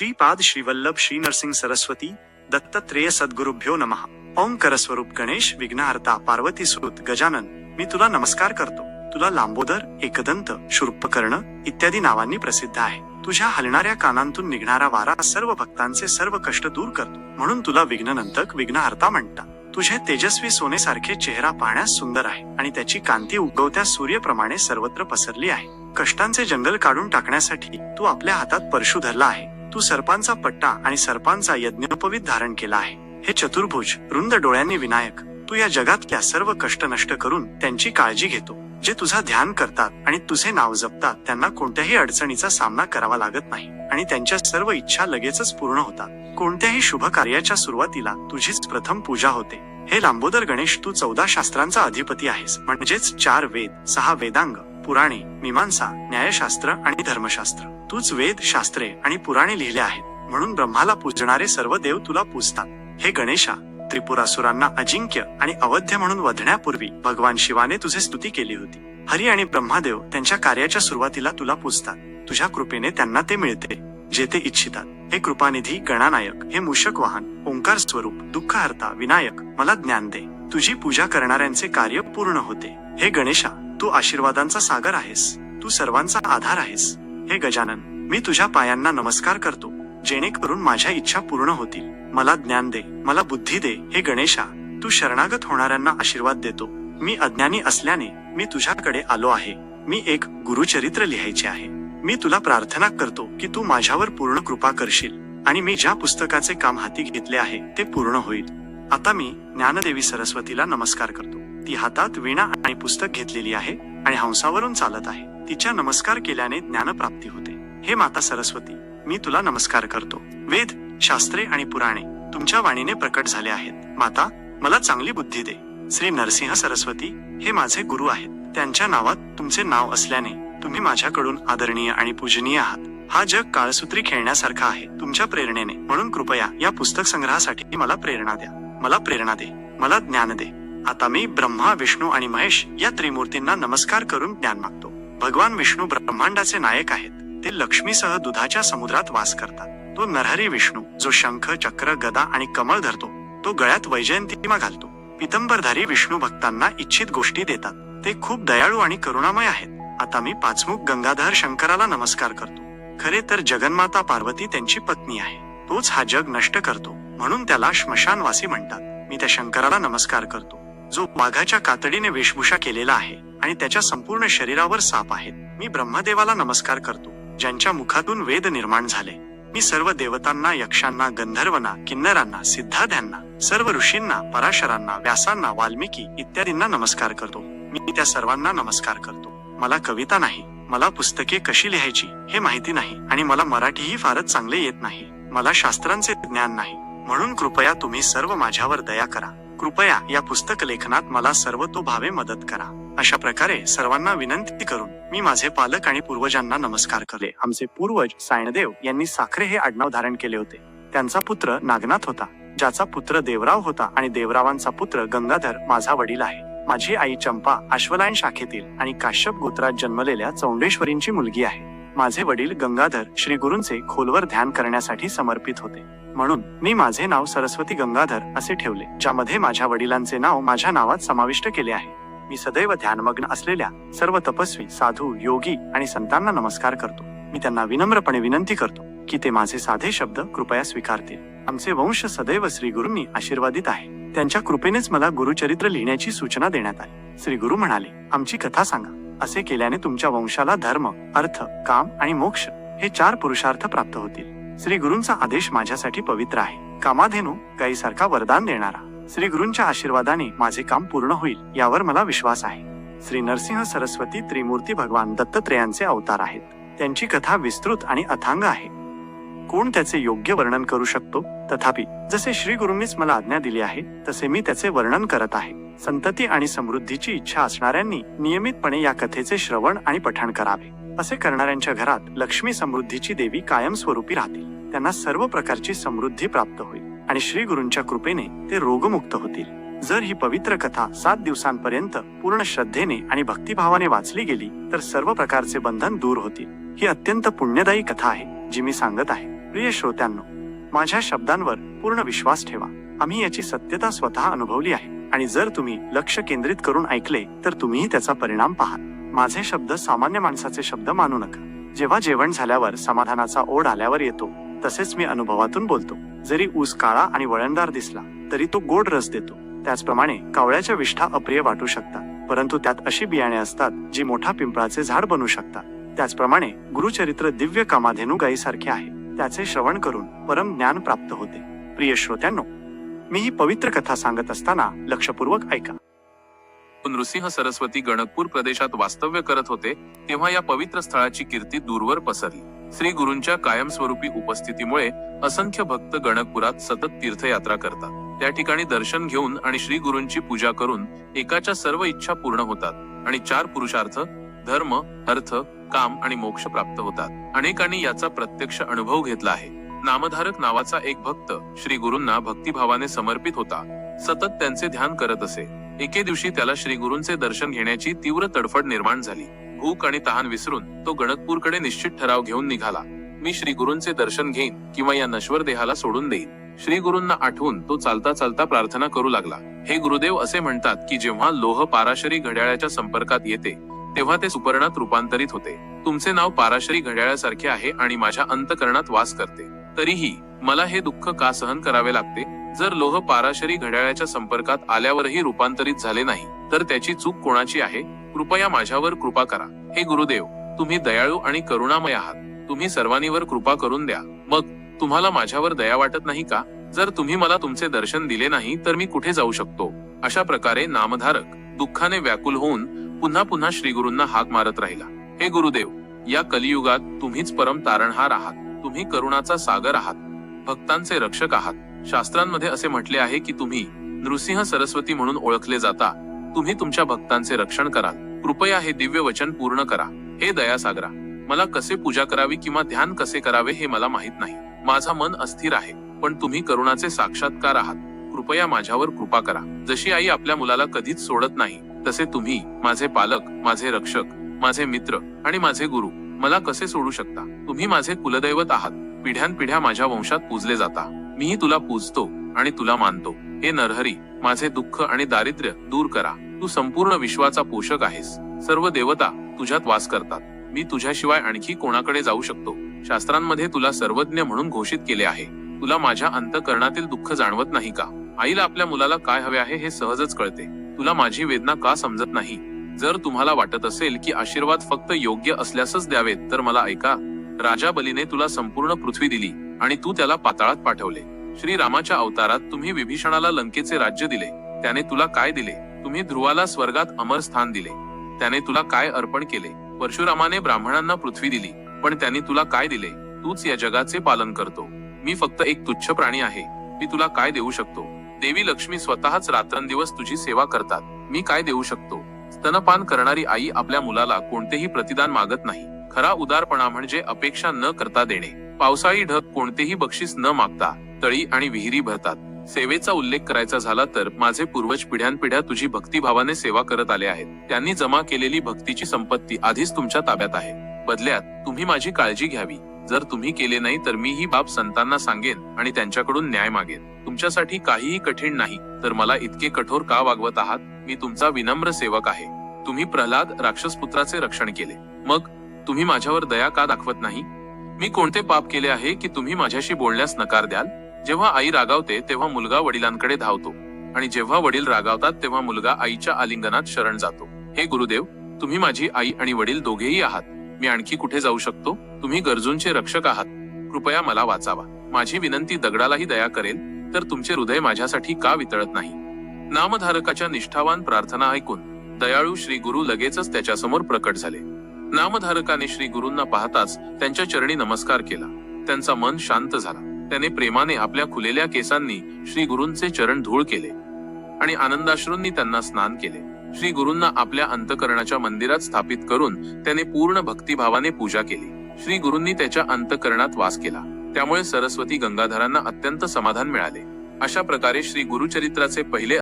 श्रीपाद श्रीवल्लभ श्री नरसिंग सरस्वती दत्तत्रेय सद्गुरुभ्यो नमः. ओंकर स्वरूप गणेश विघ्नहर्ता पार्वती सुत गजानन. मी तुला नमस्कार करतो. तुला लांबोदर एकदंत शुर्पकर्ण इत्यादी नावांनी प्रसिद्ध आहे. तुझ्या हलणाऱ्या कानांतून निघणारा वारा सर्व भक्तांचे सर्व कष्ट दूर करतो. म्हणून तुला विघ्ननंतक विघ्नहर्ता म्हणतात. तुझे तेजस्वी सोनेसारखे चेहरा पाहण्यास सुंदर आहे आणि त्याची कांती उगवत्या सूर्यप्रमाणे सर्वत्र पसरली आहे. कष्टांचे जंगल काढून टाकण्यासाठी तू आपल्या हातात परशु धरला आहे. तू सर्पांचा पट्टा आणि सर्पांचा यज्ञोपवीत धारण केला आहे. हे चतुर्भुज रुंद डोळ्यांनी विनायक तू या जगातल्या सर्व कष्ट नष्ट करून त्यांची काळजी घेतो जे तुझा ध्यान करतात आणि तुझे नाव जपतात त्यांना कोणत्याही अडचणीचा सामना करावा लागत नाही आणि त्यांच्या सर्व इच्छा लगेचच पूर्ण होतात. कोणत्याही शुभ कार्याच्या सुरुवातीला तुझीच प्रथम पूजा होते. हे लांबोदर गणेश तू चौदा शास्त्रांचा अधिपती आहेस. म्हणजेच चार वेद सहा वेदांग. पुराणे मीमांसा न्यायशास्त्र आणि धर्मशास्त्र. तूच वेद शास्त्रे आणि पुराणे लिहिले आहेत. म्हणून ब्रह्माला पूजणारे सर्व देव तुला पूजतात. हे गणेशा त्रिपुरासुरांना अजिंक्य आणि अवध्य म्हणून वधण्यापूर्वी भगवान शिवाने तुझे स्तुती केली होती. हरी आणि ब्रह्मादेव त्यांच्या कार्याच्या सुरुवातीला तुला पूजतात. तुझ्या कृपेने त्यांना ते मिळते जे ते इच्छितात. हे कृपानिधी गणानायक हे मूषक वाहन ओंकार स्वरूप दुःखहर्ता विनायक मला ज्ञान दे. तुझी पूजा करणाऱ्यांचे कार्य पूर्ण होते. हे गणेशा तू आशीर्वादांचा सागर आहेस. तू सर्वांचा आधार आहेस. हे गजानन मी तुझ्या पायांना नमस्कार करतो. जेणेकरून माझ्या इच्छा पूर्ण होतील. मला ज्ञान दे. मला बुद्धी दे. हे गणेशा तू शरणागत होणाऱ्यांना आशीर्वाद देतो. मी अज्ञानी असल्याने मी तुझ्याकडे आलो आहे. मी एक गुरुचरित्र लिहायचे आहे. मी तुला प्रार्थना करतो की तू माझ्यावर पूर्ण कृपा करशील आणि मी ज्या पुस्तकाचे काम हाती घेतले आहे ते पूर्ण होईल. आता मी ज्ञानदेवी सरस्वतीला नमस्कार करतो. ती हातात वीणा आणि पुस्तक घेतलेली आहे आणि हंसावरून चालत आहे. तिच्या नमस्कार केल्याने ज्ञानप्राप्ती होते. हे माता सरस्वती मी तुला नमस्कार करतो. वेद शास्त्रे आणि पुराणे तुमच्या वाणीने प्रकट झाले आहेत. माता मला चांगली बुद्धी दे. श्री नरसिंह सरस्वती हे माझे गुरु आहेत. त्यांच्या नावात तुमचे नाव असल्याने तुम्ही माझ्याकडून आदरणीय आणि पूजनीय आहात. हा जग काळसूत्री खेळण्यासारखा आहे. तुमच्या प्रेरणेने. म्हणून कृपया या पुस्तक संग्रहासाठी मला प्रेरणा द्या. मला प्रेरणा दे. मला ज्ञान दे. आता मी ब्रह्मा विष्णू आणि महेश या त्रिमूर्तींना नमस्कार करून ज्ञान मागतो. भगवान विष्णू ब्रह्मांडाचे नायक आहेत. ते लक्ष्मीसह दुधाच्या समुद्रात वास करतात. तो नरहरी विष्णू जो शंख चक्र गदा आणि कमळ धरतो तो गळ्यात वैजयंतीमा घालतो. पितंबरधारी विष्णू भक्तांना इच्छित गोष्टी देतात. ते खूप दयाळू आणि करुणामय आहेत. आता मी पाचमुख गंगाधर शंकराला नमस्कार करतो. खरे तर जगन्माता पार्वती त्यांची पत्नी आहे. तोच हा जग नष्ट करतो म्हणून त्याला श्मशानवासी म्हणतात. मी त्या शंकराला नमस्कार करतो. जो वाघाच्या कातडीने वेशभूषा केलेला आहे आणि त्याच्या संपूर्ण शरीरावर साप आहेत. मी ब्रह्मदेवाला नमस्कार करतो ज्यांच्या मुखातून वेद निर्माण झाले. मी सर्व देवतांना यक्षांना गंधर्वना किन्नरांना सिद्धाध्यांना सर्व ऋषींना पराशरांना व्यासांना वाल्मिकी इत्यादींना नमस्कार करतो. मी त्या सर्वांना नमस्कार करतो. मला कविता नाही मला पुस्तके कशी लिहायची हे माहिती नाही आणि मला मराठीही फारच चांगले येत नाही. मला शास्त्रांचे ज्ञान नाही. म्हणून कृपया तुम्ही सर्व माझ्यावर दया करा. कृपया या पुस्तक लेखनात मला सर्वतोभावे मदत करा. अशा प्रकारे सर्वांना विनंती करून मी माझे पालक आणि पूर्वजांना नमस्कार करले. आमचे पूर्वज सायणदेव यांनी साखरे हे आडनाव धारण केले होते. त्यांचा पुत्र नागनाथ होता ज्याचा पुत्र देवराव होता आणि देवरावांचा पुत्र गंगाधर माझा वडील आहे. माझी आई चंपा अश्वलायन शाखेतील आणि काश्यप गोत्रात जन्मलेल्या चौंडेश्वरींची मुलगी आहे. माझे वडील गंगाधर श्री गुरूंचे खोलवर ध्यान करण्यासाठी समर्पित होते. म्हणून मी माझे नाव सरस्वती गंगाधर असे ठेवले ज्यामध्ये माझ्या वडिलांचे नाव माझ्या नावात समाविष्ट केले आहे. मी सदैव ध्यानमग्न असलेल्या सर्व तपस्वी साधू योगी आणि संतांना नमस्कार करतो. मी त्यांना विनम्रपणे विनंती करतो की ते माझे साधे शब्द कृपया स्वीकारतील. आमचे वंश सदैव श्री गुरूंनी आशीर्वादित आहे. त्यांच्या कृपेनेच मला गुरुचरित्र लिहिण्याची सूचना देण्यात आली. श्री गुरु म्हणाले आमची कथा सांगा. असे केल्याने तुमच्या वंशाला धर्म अर्थ काम आणि मोक्ष हे चार पुरुषार्थ प्राप्त होतील. श्री गुरूंचा आदेश माझ्यासाठी पवित्र आहे. कामाधेनू गायीसारखा वरदान देणारा. श्री गुरूंच्या आशीर्वादाने माझे काम पूर्ण होईल यावर मला विश्वास आहे. श्री नरसिंह सरस्वती त्रिमूर्ती भगवान दत्तत्रेयांचे अवतार आहेत. त्यांची कथा विस्तृत आणि अथांग आहे. कोण त्याचे योग्य वर्णन करू शकतो? तथापि जसे श्री गुरुंनीच मला आज्ञा दिली आहे तसे मी त्याचे वर्णन करत आहे. संतती आणि समृद्धीची इच्छा असणाऱ्यांनी नियमितपणे या कथेचे श्रवण आणि पठण करावे. असे करणाऱ्यांच्या घरात लक्ष्मी समृद्धीची देवी कायमस्वरूपी राहतील. त्यांना सर्व प्रकारची समृद्धी प्राप्त होईल आणि श्री गुरूंच्या कृपेने ते रोगमुक्त होतील. जर ही पवित्र कथा सात दिवसांपर्यंत पूर्ण श्रद्धेने आणि भक्तिभावाने वाचली गेली तर सर्व प्रकारचे बंधन दूर होतील. ही अत्यंत पुण्यदायी कथा आहे जी मी सांगत आहे. प्रिय श्रोत्यांनो माझ्या शब्दांवर पूर्ण विश्वास ठेवा. आम्ही याची सत्यता स्वतः अनुभवली आहे. आणि जर तुम्ही लक्ष केंद्रित करून ऐकले तर तुम्हीही त्याचा परिणाम पाहाल. माझे शब्द सामान्य माणसाचे शब्द मानू नका. जेव्हा जेवण झाल्यावर समाधानाचा ओढ आल्यावर येतो तसेच मी अनुभवातून बोलतो. जरी ऊस काळा आणि वळणदार दिसला तरी तो गोड रस देतो. त्याचप्रमाणे कावळ्याच्या विष्ठा अप्रिय वाटू शकतात परंतु त्यात अशी बियाणे असतात जी मोठा पिंपळाचे झाड बनू शकतात. त्याचप्रमाणे गुरुचरित्र दिव्य कामाधेनू गायीसारखे आहे. त्याचे श्रवण करून परम ज्ञान प्राप्त होते. प्रिय श्रोत्यांनो मी ही पवित्र कथा सांगत असताना लक्षपूर्वक ऐका. नृसिंह सरस्वती गणकपूर प्रदेशात वास्तव्य करत होते तेव्हा या पवित्र स्थळाची कीर्ती दूरवर पसरली. श्री गुरूंच्या कायमस्वरूपी उपस्थितीमुळे असंख्य भक्त गणकपुरात सतत तीर्थयात्रा करतात. त्या ठिकाणी दर्शन घेऊन आणि श्री गुरूंची पूजा करून एकाच्या सर्व इच्छा पूर्ण होतात आणि चार पुरुषार्थ धर्म अर्थ काम आणि मोक्ष प्राप्त होतात. अनेकांनी याचा प्रत्यक्ष अनुभव घेतला आहे. नामधारक नावाचा एक भक्त श्री गुरूंना भक्तिभावाने समर्पित होता. सतत त्यांचे ध्यान करत असे. एके दिवशी त्याला श्री गुरूंचे दर्शन घेण्याची तीव्र तडफड निर्माण झाली. भूक आणि तहान विसरून तो गणकपूरकडे निश्चित ठराव घेऊन निघाला. मी श्री गुरूंचे दर्शन घेईन किंवा या नश्वर देहाला सोडून देईन. श्री गुरूंना आठवून तो चालता चालता प्रार्थना करू लागला. हे गुरुदेव असे म्हणतात की जेव्हा लोह पाराशरी घड्याळाच्या संपर्कात येते तेव्हा ते सुपर्णात रूपांतरित होते. तुमचे नाव पाराशरी घड्याळासारखे आहे आणि माझ्या अंतकरणात वास करते. तरीही मला हे दुःख का सहन करावे लागते? जर लोह पाराशरी घड्याळाच्या संपर्कात आल्यावरही रूपांतरित झाले नाही तर त्याची चूक कोणाची आहे? कृपया माझ्यावर कृपा करा. हे गुरुदेव तुम्ही दयाळू आणि करुणामय आहात. तुम्ही सर्वांनीवर कृपा करून द्या. मग तुम्हाला माझ्यावर दया वाटत नाही का? जर तुम्ही मला तुमचे दर्शन दिले नाही तर मी कुठे जाऊ शकतो? अशा प्रकारे नामधारक दुःखाने व्याकुल होऊन पुन्हा पुन्हा श्री गुरूंना हाक मारत राहिला. हे गुरुदेव या कलियुगात तुम्हीच परम तारणहार आहात. तुम्ही करुणाचा सागर आहात. भक्तांचे रक्षक आहात. शास्त्रांमध्ये असे म्हटले आहे की तुम्ही नृसिंह सरस्वती म्हणून ओळखले जाता. तुम्ही तुमच्या भक्तांचे रक्षण कराल. कृपया हे दिव्य वचन पूर्ण करा. हे दयासागरा मला कसे पूजा करावी किंवा ध्यान कसे करावे हे मला माहीत नाही. माझा मन अस्थिर आहे पण तुम्ही करुणाचे साक्षात्कार आहात. कृपया माझ्यावर कृपा करा. जशी आई आपल्या मुलाला कधीच सोडत नाही तसे तुम्ही माझे पालक माझे रक्षक माझे मित्र आणि माझे गुरु मला कसे सोडू शकता? तुम्ही माझे कुलदैवत आहात. पिढ्यानपिढ्या माझ्या वंशात पूजले जाता. मीही तुला पूजतो आणि तुला मानतो. हे नरहरी माझे दुःख आणि दारिद्र्य दूर करा. तू संपूर्ण विश्वाचा पोषक आहेस. सर्व देवता तुझ्यात वास करतात. मी तुझ्याशिवाय आणखी कोणाकडे जाऊ शकतो? शास्त्रांमध्ये तुला सर्वज्ञ म्हणून घोषित केले आहे. तुला माझ्या अंतकरणातील दुःख जाणवत नाही का? आईला आपल्या मुलाला काय हवे आहे हे सहजच कळते. तुला माझी वेदना का समजत नाही? जर तुम्हाला वाटत असेल की आशीर्वाद फक्त योग्य असल्यासच द्यावेत तर मला ऐका. राजा बलीने तुला संपूर्ण पृथ्वी दिली आणि तू त्याला पाताळात पाठवले. श्री रामाच्या अवतारात तुम्ही विभीषणाला लंकेचे राज्य दिले. त्याने तुला काय दिले? तुम्ही ध्रुवाला स्वर्गात अमर स्थान दिले. त्याने तुला काय अर्पण केले? परशुरामाने ब्राह्मणांना पृथ्वी दिली पण त्यांनी तुला काय दिले? तूच या जगाचे पालन करतो. मी फक्त एक तुच्छ प्राणी आहे. मी तुला काय देऊ शकतो? देवी लक्ष्मी स्वतःच रात्रंदिवस तुझी सेवा करतात. मी काय देऊ शकतो? स्तनपान करणारी आई आपल्या मुलाला कोणतेही प्रतिदान मागत नाही. खरा उदारपणा म्हणजे अपेक्षा न करता देणे. पावसाळी ढग कोणतेही बक्षीस न मागता तळी आणि विहिरी भरतात. सेवेचा उल्लेख करायचा झाला तर माझे पूर्वज पिढ्यानपिढ्या तुझी भक्तिभावाने सेवा करत आले आहेत. त्यांनी जमा केलेली भक्तीची संपत्ती आधीच तुमच्या ताब्यात आहे. बदल्यात तुम्ही माझी काळजी घ्यावी. जर तुम्ही केले नाही तर मी ही बाब संतांना सांगेन आणि त्यांच्याकडून न्याय मागेन. तुमच्यासाठी काहीही कठीण नाही तर मला इतके कठोर का वागवत आहात? मी तुमचा विनम्र सेवक आहे. तुम्ही प्रल्हाद राक्षस पुत्राचे रक्षण केले. मग तुम्ही माझ्यावर दया का दाखवत नाही? मी कोणते पाप केले आहे की तुम्ही माझ्याशी बोलण्यास नकार द्याल? जेव्हा आई रागावते तेव्हा मुलगा वडिलांकडे धावतो. आणि जेव्हा वडील रागावतात तेव्हा मुलगा आईच्या आलिंगनात शरण जातो. हे गुरुदेव तुम्ही माझी आई आणि वडील दोघेही आहात. मी आणखी कुठे जाऊ शकतो? तुम्ही गरजूंचे रक्षक आहात. कृपया मला वाचावा. माझी विनंती दगडालाही दया करेल तर तुमचे हृदय माझ्यासाठी का वितळत नाही? नामधारकाच्या निष्ठावान प्रार्थना ऐकून दयाळू श्री गुरु लगेचच त्याच्यासमोर प्रकट झाले. नामधारकाने श्री गुरूंना पाहताच त्यांच्या चरणी नमस्कार केला. त्यांचा मन शांत झाला. त्याने प्रेमाने आपल्या खुलेल्या केसांनी श्री गुरूंचे चरण धूळ केले आणि आनंदाश्रूंनी त्यांना स्नान केले. श्री गुरूंना आपल्या अंतकरणाच्या मंदिरात स्थापित करून त्याने पूर्ण भक्तिभावाने पूजा केली. श्री गुरूंनी त्याच्या अंतकरणात वास केला. त्यामुळे सरस्वती गंगाधरांना अत्यंत समाधान मिळाले. अशा प्रकारे श्री गुरुचरित्राचे पहिले